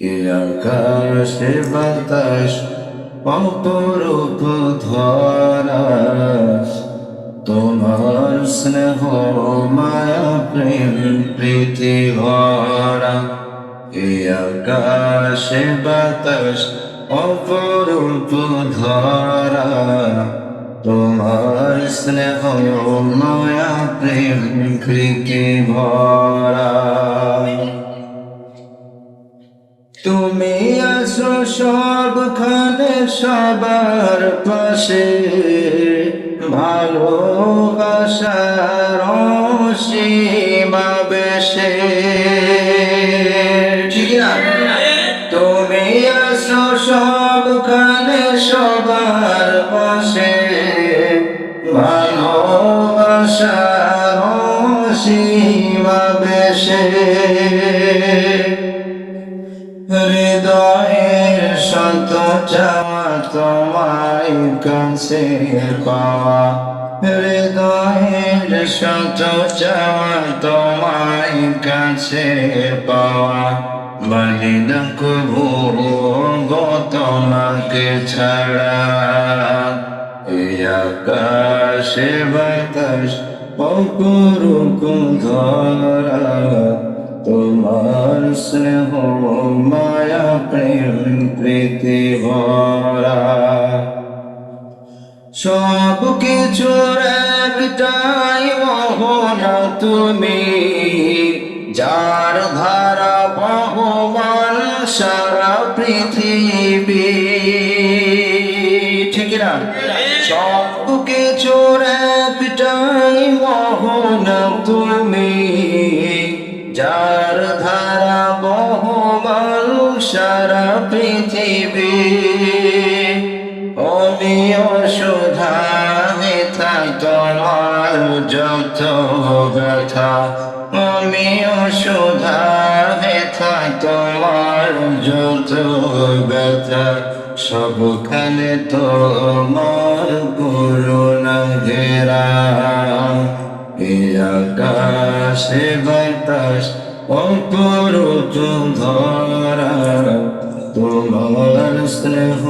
এ আকাশে বাতাস অপরূপ ধরা তোমার স্নেহ, মায়া, প্রেম, প্রীতি ভরা। এ আকাশে বাতাস অপরূপ ধরা তোমার স্নেহ, মায়া, প্রেম, প্রীতি ভরা। তুমি আসো সবখানে সবার পাশে। ভালোবাসার সীমা বেশে তুমি আসো সবখানে সবার পাশে। ভালোবাসার সীমা বেশে শত চাওয়া তোমায় কাছে পাওয়া। হৃদয়ের শত চাওয়া তোমায় কাছে পাওয়া। বলিদান কবু গো তোমাকে ছাড়া। আকাশে বাতাস অপরূপ ধরা। তোমার স্নেহ মায়া প্রেম প্রীতি ভরা। সব কিছুর একটাই মোহনা তুমি, যার ধারা বহুমান সারা পৃথিবী। যার ধারা বহুমান সারা পৃথিবী অমিয় সুধা মেথায় তোমার যত ব্যথা অমিয় সুধা মেথায় তোমার যত ব্যথা, সবখানে তোমার করুণা ঘেরা। আকাশে বাতাস অপরূপ ধরা। তোমার স্নেহ,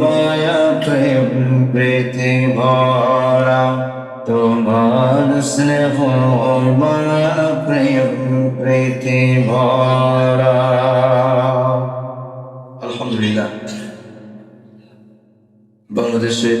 মায়া, প্রেম, প্রীতি ভরা। তোমার স্নেহ, মায়া, প্রেম, প্রীতি ভরা। আলহামদুলিল্লাহ। বাংলাদেশে